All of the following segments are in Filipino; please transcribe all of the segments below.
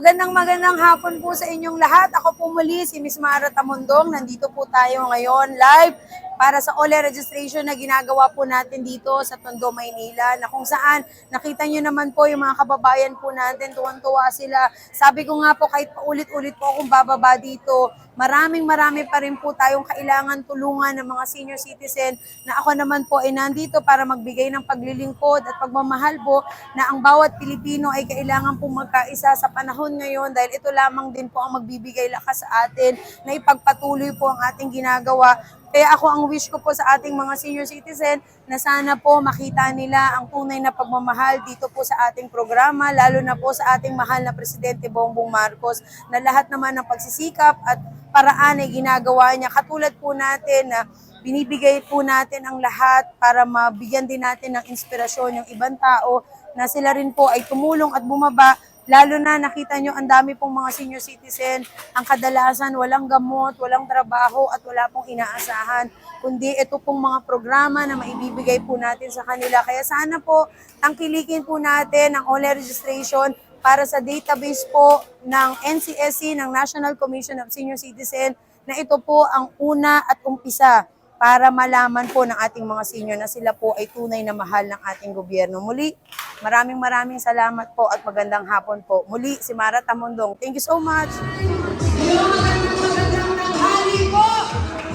Magandang magandang hapon po sa inyong lahat. Ako po muli si Miss Mara Tamundong. Nandito po tayo ngayon live para sa OLE registration na ginagawa po natin dito sa Tondo, Maynila na kung saan nakita nyo naman po yung mga kababayan po natin, tuwan-tuwa sila. Sabi ko nga po kahit paulit-ulit po akong bababa dito, maraming marami pa rin po tayong kailangan tulungan ng mga senior citizen na ako naman po ay nandito para magbigay ng paglilingkod at pagmamahal po na ang bawat Pilipino ay kailangan po magkaisa sa panahon ngayon dahil ito lamang din po ang magbibigay lakas sa atin na ipagpatuloy po ang ating ginagawa kaya ako ang wish ko po sa ating mga senior citizen na sana po makita nila ang tunay na pagmamahal dito po sa ating programa, lalo na po sa ating mahal na Presidente Bongbong Marcos na lahat naman ng pagsisikap at paraan ay ginagawa niya. Katulad po natin na binibigay po natin ang lahat para mabigyan din natin ng inspirasyon yung ibang tao na sila rin po ay tumulong at bumaba Lalo na nakita nyo ang dami pong mga senior citizen, ang kadalasan walang gamot, walang trabaho at wala pong inaasahan. Kundi ito pong mga programa na maibibigay po natin sa kanila. Kaya sana po tangkilikin po natin ang OLE registration para sa database po ng NCSC, ng National Commission of Senior Citizen, na ito po ang una at umpisa para malaman po ng ating mga senior na sila po ay tunay na mahal ng ating gobyerno. Muli, maraming maraming salamat po at magandang hapon po. Muli, si Mara Tamundong. Thank you so much. Magandang magandang tanghali po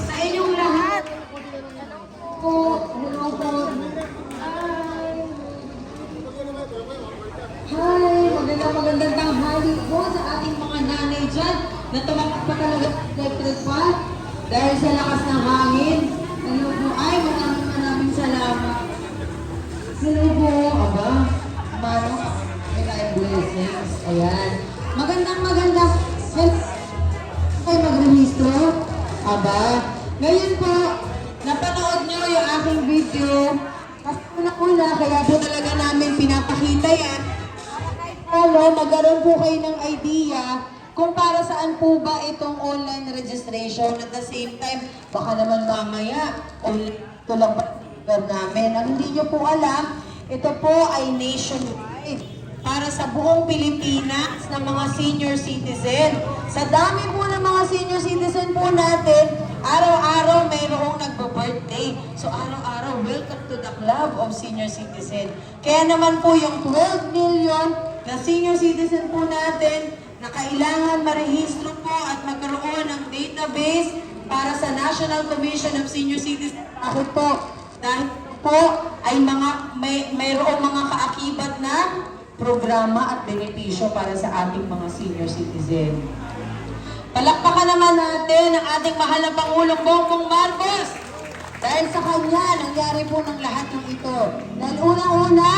sa inyong lahat. Po, po. Hi, magandang magandang tanghali po sa ating mga nanay dyan na tumakot pa talaga sa electric fan dahil sa lakas ng hangin. Hello po, ay maraming maraming salamat. Hello po, aba, mano, may live blessings. Ayan. Magandang magandang, hello ay magrehistro? Aba, ngayon po, napanood nyo yung aking video. Kasi una-una, kaya po talaga namin pinapakita yan. Paano, magkaroon po kayo ng idea kung para saan po ba itong online registration. At the same time, baka naman mamaya, online ito lang ba namin. Ang hindi nyo po alam, ito po ay nationwide para sa buong Pilipinas ng mga senior citizen. Sa dami po ng mga senior citizen po natin, araw-araw mayroong nagbo-birthday. So araw-araw, welcome to the club of senior citizen. Kaya naman po yung 12 million na senior citizen po natin na kailangan marehistro po at magkaroon ng database para sa National Commission of Senior Citizens. Ako po, dahil po ay mga may mayroong mga kaakibat na programa at benepisyo para sa ating mga senior citizen. Palakpakan naman natin ang ating mahal na Pangulong Bongbong Marcos. Dahil sa kanya, nangyari po ng lahat ng ito. Dahil unang-una,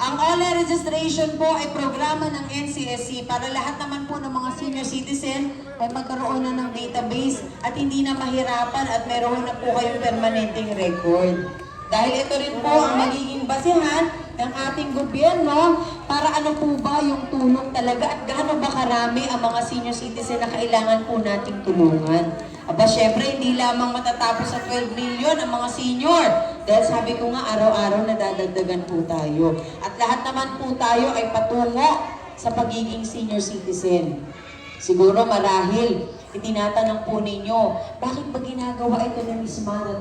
ang OLE registration po ay programa ng NCSC para lahat naman po ng mga senior citizen ay magkaroon na ng database at hindi na mahirapan at meron na po kayong permanenteng record. Dahil ito rin po ang magiging basihan ng ating gobyerno para ano po ba yung tulong talaga at gaano ba karami ang mga senior citizen na kailangan po nating tulungan. Aba, syempre, hindi lamang matatapos sa 12 million ang mga senior. Dahil sabi ko nga, araw-araw nadadagdagan po tayo. At lahat naman po tayo ay patungo sa pagiging senior citizen. Siguro marahil, itinatanong po ninyo, bakit ba ginagawa ito ni Miss Mara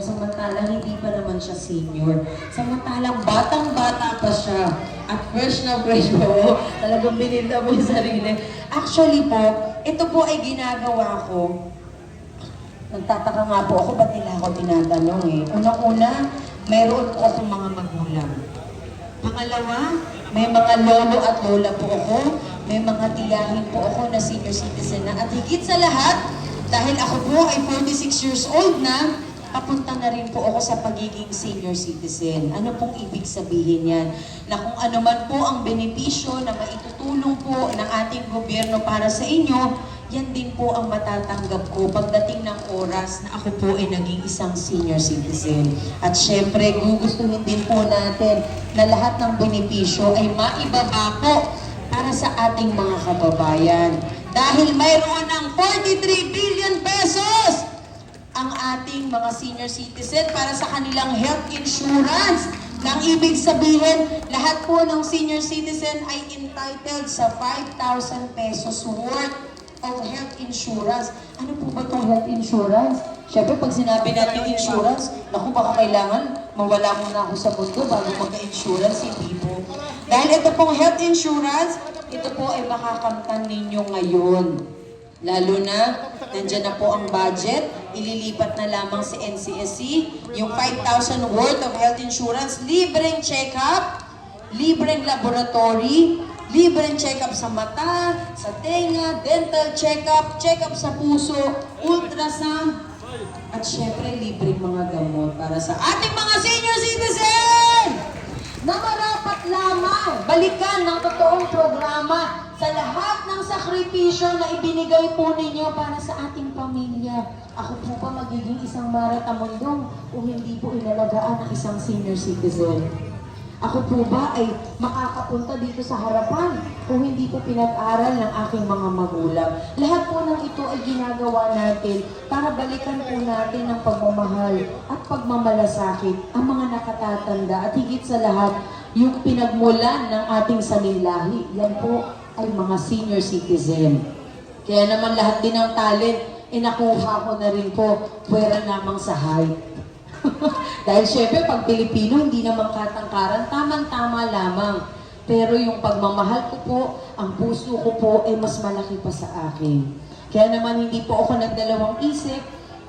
samantalang hindi pa naman siya senior? Samantalang batang-bata pa siya at fresh na fresh po. Talagang bininda mo yung sarili. Actually po, ito po ay ginagawa ko Nagtataka nga po ako, ba't nila ako tinatanong eh. Unang-una, mayroon po akong mga magulang. Pangalawa, may mga lolo at lola po ako. May mga tiyahin po ako na senior citizen na. At higit sa lahat, dahil ako po ay 46 years old na, papunta na rin po ako sa pagiging senior citizen. Ano pong ibig sabihin yan? Na kung ano man po ang benepisyo na maitutulong po ng ating gobyerno para sa inyo, yan din po ang matatanggap ko pagdating ng oras na ako po ay naging isang senior citizen. At syempre, gugustuhin din po natin na lahat ng benepisyo ay maibaba po sa ating mga kababayan. Dahil mayroon ng 43 billion pesos ang ating mga senior citizen para sa kanilang health insurance. Nang ibig sabihin, lahat po ng senior citizen ay entitled sa 5,000 pesos worth of health insurance. Ano po ba itong health insurance? Siyempre, pag sinabi natin insurance, naku, baka kailangan mawala muna ako sa mundo bago magka-insurance, hindi po. Dahil ito pong health insurance, ito po ay makakamtan ninyo ngayon. Lalo na, nandyan na po ang budget, ililipat na lamang si NCSC, yung 5,000 worth of health insurance, libreng check-up, libreng laboratory, libreng check-up sa mata, sa tenga, dental check-up, check-up sa puso, ultrasound, at syempre libreng mga gamot para sa ating mga senior citizen! Na marapat lamang balikan ng totoong programa sa lahat ng sakripisyo na ibinigay po ninyo para sa ating pamilya. Ako po pa magiging isang maratamundong o hindi po inalagaan ng isang senior citizen. Ako po ba ay makakapunta dito sa harapan kung hindi po pinag-aral ng aking mga magulang? Lahat po ng ito ay ginagawa natin para balikan po natin ang pagmamahal at pagmamalasakit ang mga nakatatanda at higit sa lahat yung pinagmulan ng ating sanilahi. Yan po ay mga senior citizen. Kaya naman lahat din ng talent, inakuha ko na rin po, pwera lamang sa height. Dahil syempre, pag Pilipino, hindi naman katangkaran, tamang-tama lamang. Pero yung pagmamahal ko po, ang puso ko po, ay mas malaki pa sa akin. Kaya naman hindi po ako nagdalawang isip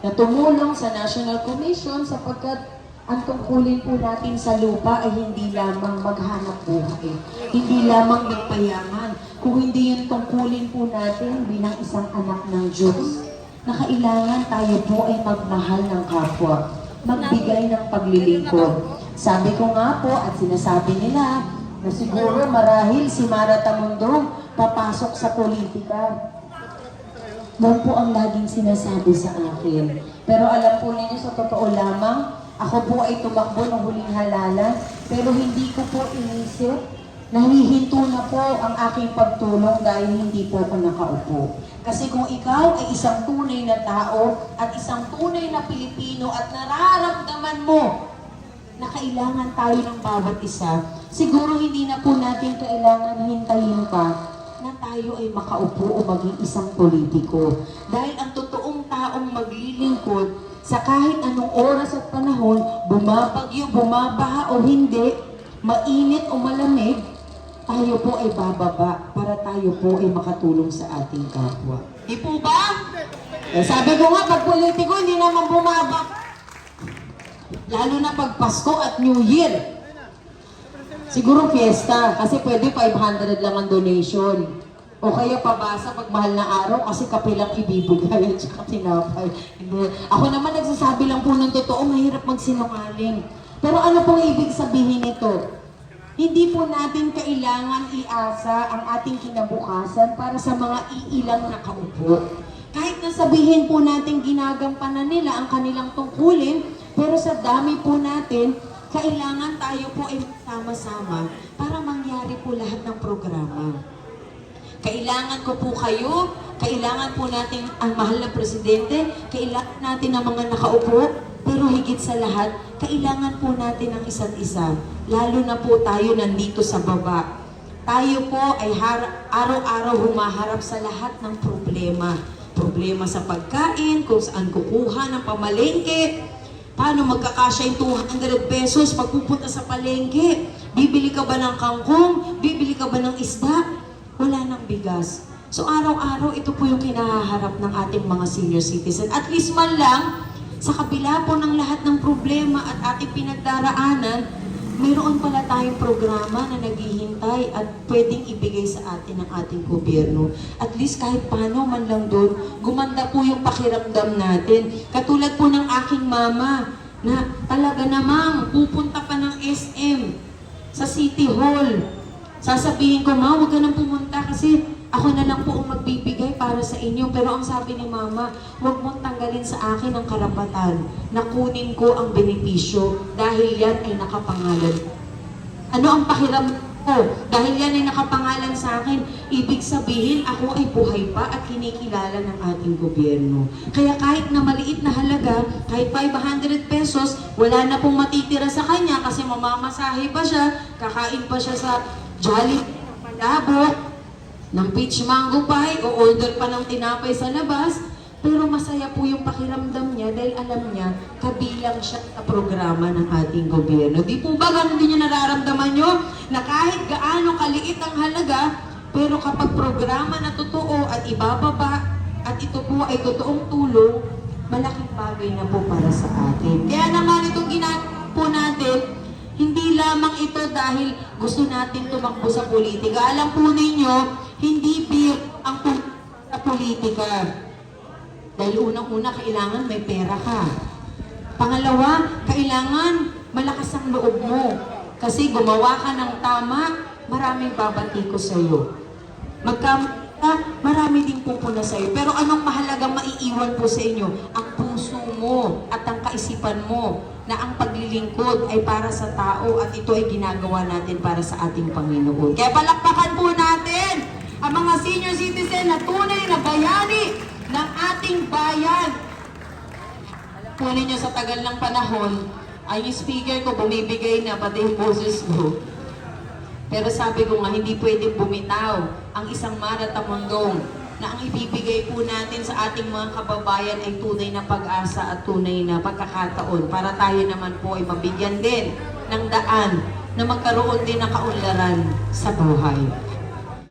na tumulong sa National Commission sapagkat ang tungkulin po natin sa lupa ay hindi lamang maghanap buhay. Hindi lamang magpayaman. Kung hindi yung tungkulin po natin bilang isang anak ng Diyos na kailangan tayo po ay magmahal ng kapwa, magbigay ng paglilingkod. Sabi ko nga po at sinasabi nila na siguro marahil si Mara Tamundong papasok sa politika. Yan po ang laging sinasabi sa akin. Pero alam po ninyo sa totoo lamang, ako po ay tumakbo ng huling halalan, pero hindi ko po inisip Nahihinto na po ang aking pagtulong dahil hindi po ako nakaupo. Kasi kung ikaw ay isang tunay na tao at isang tunay na Pilipino at nararamdaman mo na kailangan tayo ng bawat isa, siguro hindi na po natin kailangan hintayin pa na tayo ay makaupo o maging isang politiko. Dahil ang totoong taong maglilingkod sa kahit anong oras at panahon, bumabagyo, bumabaha o hindi, mainit o malamig, tayo po ay bababa para tayo po ay makatulong sa ating kapwa. Di po ba? Eh, sabi ko nga, pag politiko, hindi naman bumaba. Lalo na pag Pasko at New Year. Siguro fiesta, kasi pwede 500 lang ang donation. O kaya pabasa pag mahal na araw kasi kape lang ibibigay at saka tinapay. Hindi. Ako naman nagsasabi lang po ng totoo, mahirap magsinungaling. Pero ano pong ibig sabihin nito? Hindi po natin kailangan iasa ang ating kinabukasan para sa mga iilang nakaupo. Kahit na sabihin po natin ginagampanan nila ang kanilang tungkulin, pero sa dami po natin, kailangan tayo po ay sama-sama para mangyari po lahat ng programa. Kailangan ko po kayo, kailangan po natin ang mahal na presidente, kailangan natin ang mga nakaupo, pero higit sa lahat, kailangan po natin ang isa't isa. Lalo na po tayo nandito sa baba. Tayo po ay araw-araw humaharap sa lahat ng problema. Problema sa pagkain, kung saan kukuha ng pamalengke, paano magkakasya yung 200 pesos pag pupunta sa palengke. Bibili ka ba ng kangkong? Bibili ka ba ng isda? Wala ng bigas. So araw-araw, ito po yung kinaharap ng ating mga senior citizen. At least man lang, sa kabila po ng lahat ng problema at ating pinagdaraanan, mayroon pala tayong programa na naghihintay at pwedeng ibigay sa atin ng ating gobyerno. At least kahit paano man lang doon, gumanda po yung pakiramdam natin. Katulad po ng aking mama na talaga namang pupunta pa ng SM sa City Hall. Sasabihin ko, ma, huwag ka nang pumunta kasi ako na lang po ang magbibigay para sa inyo. Pero ang sabi ni mama, huwag mong tanggalin sa akin ang karapatan na kunin ko ang benepisyo dahil yan ay nakapangalan. Ano ang pakiram Oh, dahil yan ay nakapangalan sa akin, ibig sabihin ako ay buhay pa at kinikilala ng ating gobyerno. Kaya kahit na maliit na halaga, kahit 500 pesos, wala na pong matitira sa kanya kasi mamamasahe pa siya, kakain pa siya sa Jolly Palabok, ng peach mango pie, o order pa ng tinapay sa labas, pero masaya po yung pakiramdam niya dahil alam niya, kabilang siya sa programa ng ating gobyerno. Di po ba ganun din yung nararamdaman nyo? Na kahit gaano kaliit ang halaga, pero kapag programa na totoo at ibababa, at ito po ay totoong tulong, malaking bagay na po para sa atin. Kaya naman itong ginagawa po natin, hindi lamang ito dahil gusto natin tumakbo sa politika. Alam po ninyo, hindi beer ang sa politika. Dahil unang-una, kailangan may pera ka. Pangalawa, kailangan malakas ang loob mo. Kasi gumawa ka ng tama, maraming babati ko sa iyo. Magkamali ka, marami din pupuna sa iyo. Pero anong mahalagang maiiwan po sa inyo? Ang puso mo at ang kaisipan mo na ang paglilingkod ay para sa tao at ito ay ginagawa natin para sa ating Panginoon. Kaya palakpakan po natin ang mga senior citizen na tunay na bayani ng ating bayan. Kunin nyo sa tagal ng panahon, ay speaker ko bumibigay na pati yung boses ko. Pero sabi ko nga, hindi pwedeng bumitaw ang isang maratamundong na ang ibibigay po natin sa ating mga kababayan ay tunay na pag-asa at tunay na pagkakataon para tayo naman po ay mabigyan din ng daan na magkaroon din ng kaunlaran sa buhay.